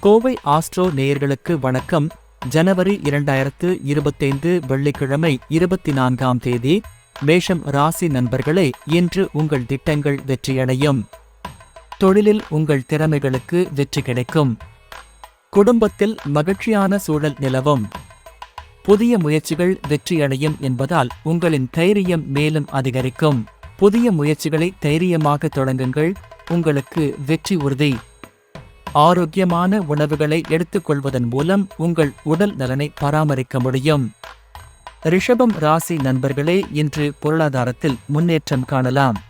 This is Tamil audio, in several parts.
கோவை ஆஸ்ட்ரோ நேயர்களுக்கு வணக்கம். ஜனவரி இரண்டாயிரத்து இருபத்தைந்து வெள்ளிக்கிழமை இருபத்தி நான்காம் தேதி மேஷம் ராசி நண்பர்களே இன்று உங்கள் திட்டங்கள் வெற்றியடையும். தொழிலில் உங்கள் திறமைகளுக்கு வெற்றி கிடைக்கும். குடும்பத்தில் மகிழ்ச்சியான சூழல் நிலவும். புதிய முயற்சிகள் வெற்றியடையும் என்பதால் உங்களின் தைரியம் மேலும் அதிகரிக்கும். புதிய முயற்சிகளை தைரியமாக தொடங்குங்கள். உங்களுக்கு வெற்றி உறுதி. ஆரோக்கியமான உணவுகளை எடுத்துக்கொள்வதன் மூலம் உங்கள் உடல் நலனை பராமரிக்க முடியும். ரிஷபம் ராசி நண்பர்களே இன்று பொருளாதாரத்தில் முன்னேற்றம் காணலாம்.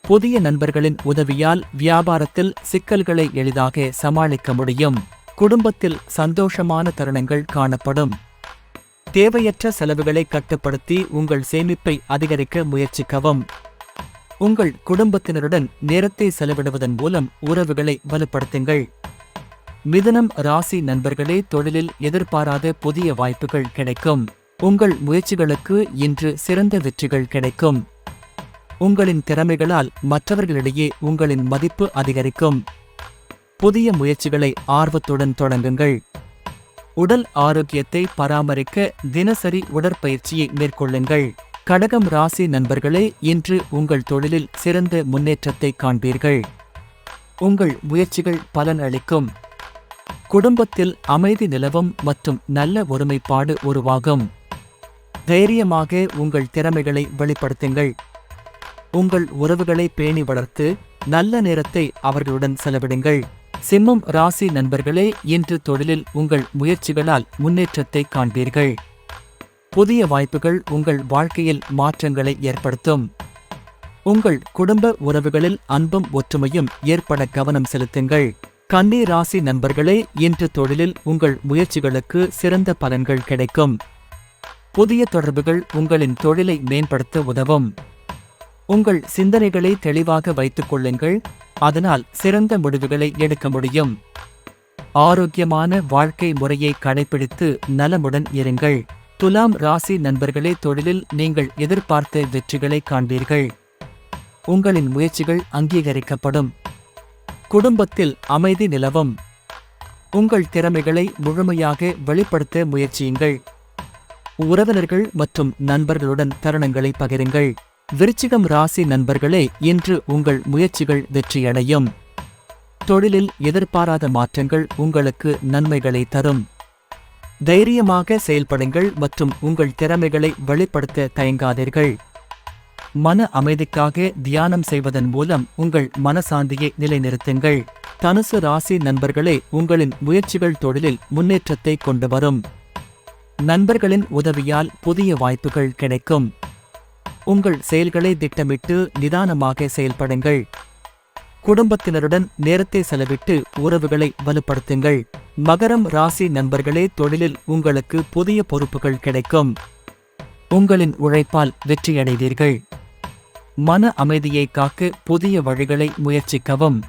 புதிய நண்பர்களின் உதவியால் வியாபாரத்தில் சிக்கல்களை எளிதாக சமாளிக்க முடியும். குடும்பத்தில் சந்தோஷமான தருணங்கள் காணப்படும். தேவையற்ற செலவுகளை கட்டுப்படுத்தி உங்கள் சேமிப்பை அதிகரிக்க முயற்சிக்கவும். உங்கள் குடும்பத்தினருடன் நேரத்தை செலவிடுவதன் மூலம் உறவுகளை வலுப்படுத்துங்கள். மிதனம் ராசி நண்பர்களே தொழிலில் எதிர்பாராத புதிய வாய்ப்புகள் கிடைக்கும். உங்கள் முயற்சிகளுக்கு இன்று சிறந்த வெற்றிகள் கிடைக்கும். உங்களின் திறமைகளால் மற்றவர்களிடையே உங்களின் மதிப்பு அதிகரிக்கும். புதிய முயற்சிகளை ஆர்வத்துடன் தொடங்குங்கள். உடல் ஆரோக்கியத்தை பராமரிக்க தினசரி உடற்பயிற்சியை மேற்கொள்ளுங்கள். கடகம் ராசி நண்பர்களே இன்று உங்கள் தொழிலில் சிறந்த முன்னேற்றத்தை காண்பீர்கள். உங்கள் முயற்சிகள் பலன் அளிக்கும். குடும்பத்தில் அமைதி நிலவும் மற்றும் நல்ல ஒருமைப்பாடு உருவாகும். தைரியமாக உங்கள் திறமைகளை வெளிப்படுத்துங்கள். உங்கள் உறவுகளை பேணி வளர்த்து நல்ல நேரத்தை அவர்களுடன் செலவிடுங்கள். சிம்மம் ராசி நண்பர்களே இன்று தொழிலில் உங்கள் முயற்சிகளால் முன்னேற்றத்தை காண்பீர்கள். புதிய வாய்ப்புகள் உங்கள் வாழ்க்கையில் மாற்றங்களை ஏற்படுத்தும். உங்கள் குடும்ப உறவுகளில் அன்பும் ஒற்றுமையும் ஏற்பட கவனம் செலுத்துங்கள். கன்னி ராசி நண்பர்களே இன்று தொழிலில் உங்கள் முயற்சிகளுக்கு சிறந்த பலன்கள் கிடைக்கும். புதிய தொடர்புகள் உங்களின் தொழிலை மேம்படுத்த உதவும். உங்கள் சிந்தனைகளை தெளிவாக வைத்துக் கொள்ளுங்கள். அதனால் சிறந்த முடிவுகளை எடுக்க முடியும். ஆரோக்கியமான வாழ்க்கை முறையை கடைபிடித்து நலமுடன் இருங்கள். துலாம் ராசி நண்பர்களே தொழிலில் நீங்கள் எதிர்பார்த்த வெற்றிகளை காண்பீர்கள். உங்களின் முயற்சிகள் அங்கீகரிக்கப்படும். குடும்பத்தில் அமைதி நிலவும். உங்கள் திறமைகளை முழுமையாக வெளிப்படுத்த முயற்சியுங்கள். உறவினர்கள் மற்றும் நண்பர்களுடன் தருணங்களை பகிருங்கள். விருச்சிகம் ராசி நண்பர்களே இன்று உங்கள் முயற்சிகள் வெற்றியடையும். தொழிலில் எதிர்பாராத மாற்றங்கள் உங்களுக்கு நன்மைகளை தரும். தைரியமாக செயல்படுங்கள் மற்றும் உங்கள் திறமைகளை வெளிப்படுத்த தயங்காதீர்கள். மன அமைதிக்காக தியானம் செய்வதன் மூலம் உங்கள் மனசாந்தியை நிலைநிறுத்துங்கள். தனுசு ராசி நண்பர்களே உங்களின் முயற்சிகள் தொழிலில் முன்னேற்றத்தை கொண்டு வரும் நண்பர்களின் உதவியால் புதிய வாய்ப்புகள் கிடைக்கும். உங்கள் செயல்களை திட்டமிட்டு நிதானமாக செயல்படுங்கள். குடும்பத்தினருடன் நேரத்தை செலவிட்டு உறவுகளை வலுப்படுத்துங்கள். மகரம் ராசி நண்பர்களே தொழிலில் உங்களுக்கு புதிய பொறுப்புகள் கிடைக்கும். உங்களின் உழைப்பால் வெற்றியடைவீர்கள். மன அமைதியை காக்க புதிய வழிகளை முயற்சிக்கவும்.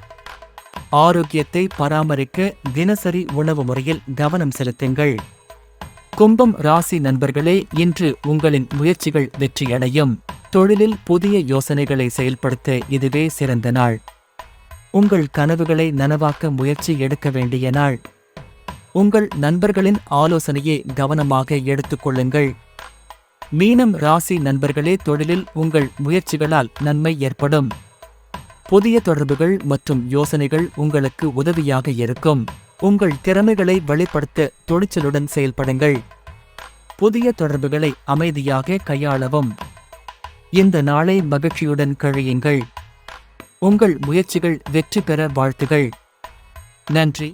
ஆரோக்கியத்தை பராமரிக்க தினசரி உணவு முறையில் கவனம் செலுத்துங்கள். கும்பம் ராசி நண்பர்களே இன்று உங்களின் முயற்சிகள் வெற்றியடையும். தொழிலில் புதிய யோசனைகளை செயல்படுத்த இதுவே சிறந்த நாள். உங்கள் கனவுகளை நனவாக்க முயற்சி எடுக்க வேண்டிய நாள். உங்கள் நண்பர்களின் ஆலோசனையை கவனமாக எடுத்துக்கொள்ளுங்கள். மீனம் ராசி நண்பர்களே தொழிலில் உங்கள் முயற்சிகளால் நன்மை ஏற்படும். புதிய தொடர்புகள் மற்றும் யோசனைகள் உங்களுக்கு உதவியாக இருக்கும். உங்கள் திறமைகளை வெளிப்படுத்த துணிச்சலுடன் செயல்படுங்கள். புதிய தொடர்புகளை அமைதியாக கையாளவும். இந்த நாளை மகிழ்ச்சியுடன் கழியுங்கள். உங்கள் முயற்சிகள் வெற்றி பெற வாழ்த்துகள். நன்றி.